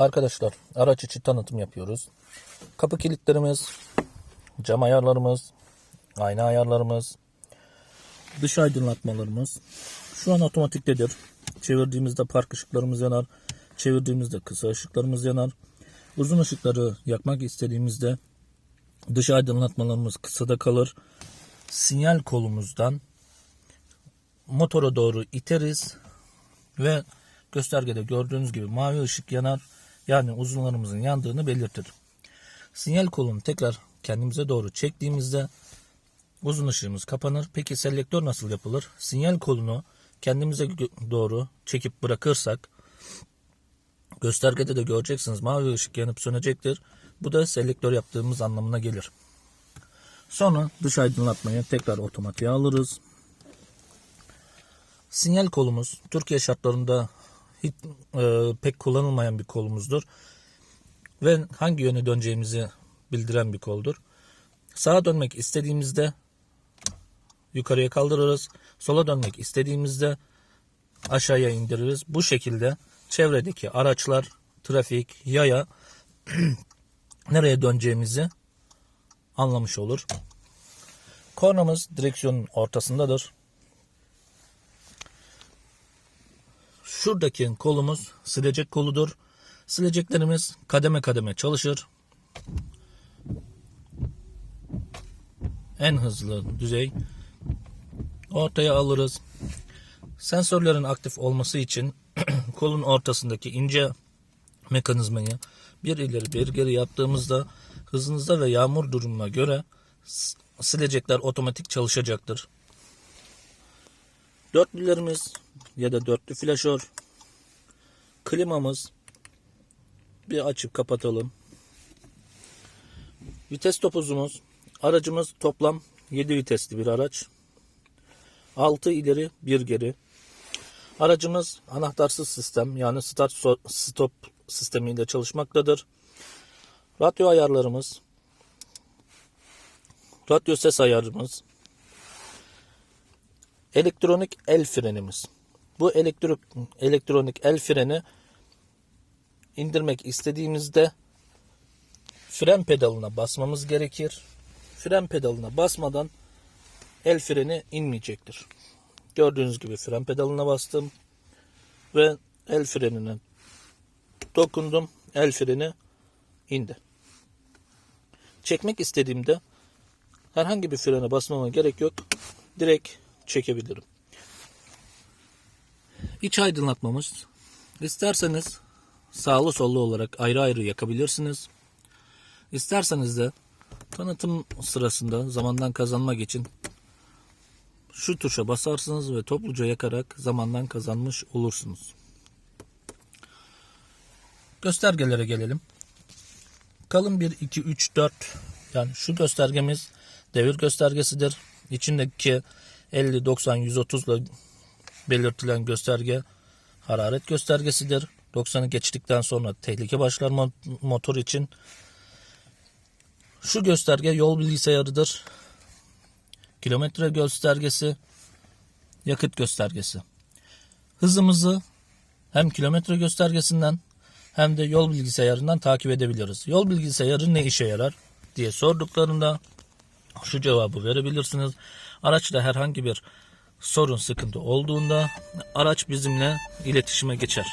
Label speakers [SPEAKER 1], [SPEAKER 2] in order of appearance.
[SPEAKER 1] Arkadaşlar araç içi tanıtım yapıyoruz. Kapı kilitlerimiz, cam ayarlarımız, ayna ayarlarımız, dış aydınlatmalarımız şu an otomatiktedir. Çevirdiğimizde park ışıklarımız yanar, çevirdiğimizde kısa ışıklarımız yanar. Uzun ışıkları yakmak istediğimizde dış aydınlatmalarımız kısada kalır. Sinyal kolumuzdan motora doğru iteriz ve göstergede gördüğünüz gibi mavi ışık yanar. Yani uzunlarımızın yandığını belirtir. Sinyal kolunu tekrar kendimize doğru çektiğimizde uzun ışığımız kapanır. Peki selektör nasıl yapılır? Sinyal kolunu kendimize doğru çekip bırakırsak göstergede de göreceksiniz mavi ışık yanıp sönecektir. Bu da selektör yaptığımız anlamına gelir. Sonra dış aydınlatmayı tekrar otomatiğe alırız. Sinyal kolumuz Türkiye şartlarında hiç e, pek kullanılmayan bir kolumuzdur. Ve hangi yöne döneceğimizi bildiren bir koldur. Sağa dönmek istediğimizde yukarıya kaldırırız. Sola dönmek istediğimizde aşağıya indiririz. Bu şekilde çevredeki araçlar, trafik, yaya nereye döneceğimizi anlamış olur. Kornamız direksiyonun ortasındadır. Şuradaki kolumuz silecek koludur. Sileceklerimiz kademe kademe çalışır. En hızlı düzey ortaya alırız. Sensörlerin aktif olması için kolun ortasındaki ince mekanizmayı bir ileri bir geri yaptığımızda hızınıza ve yağmur durumuna göre silecekler otomatik çalışacaktır. Dörtlülerimiz ya da dörtlü flaşör, klimamız bir açıp kapatalım. Vites topuzumuz, aracımız toplam 7 vitesli bir araç. 6 ileri 1 geri. Aracımız anahtarsız sistem yani start stop sistemiyle çalışmaktadır. Radyo ayarlarımız, radyo ses ayarımız, elektronik el frenimiz. Bu elektro elektronik el freni indirmek istediğimizde fren pedalına basmamız gerekir. Fren pedalına basmadan el freni inmeyecektir. Gördüğünüz gibi fren pedalına bastım ve el frenine dokundum. El freni indi. Çekmek istediğimde herhangi bir frene basmama gerek yok. Direkt çekebilirim. İç aydınlatmamız. İsterseniz sağlı sollu olarak ayrı ayrı yakabilirsiniz. İsterseniz de tanıtım sırasında zamandan kazanmak için şu tuşa basarsınız ve topluca yakarak zamandan kazanmış olursunuz. Göstergelere gelelim. Kalın 1, 2, 3, 4 yani şu göstergemiz devir göstergesidir. İçindeki 50, 90, 130 ile belirtilen gösterge hararet göstergesidir. 90'ı geçtikten sonra tehlike başlar mo- motor için. Şu gösterge yol bilgisayarıdır. Kilometre göstergesi, yakıt göstergesi. Hızımızı hem kilometre göstergesinden hem de yol bilgisayarından takip edebiliriz. Yol bilgisayarı ne işe yarar diye sorduklarında şu cevabı verebilirsiniz. Araçta herhangi bir sorun sıkıntı olduğunda araç bizimle iletişime geçer.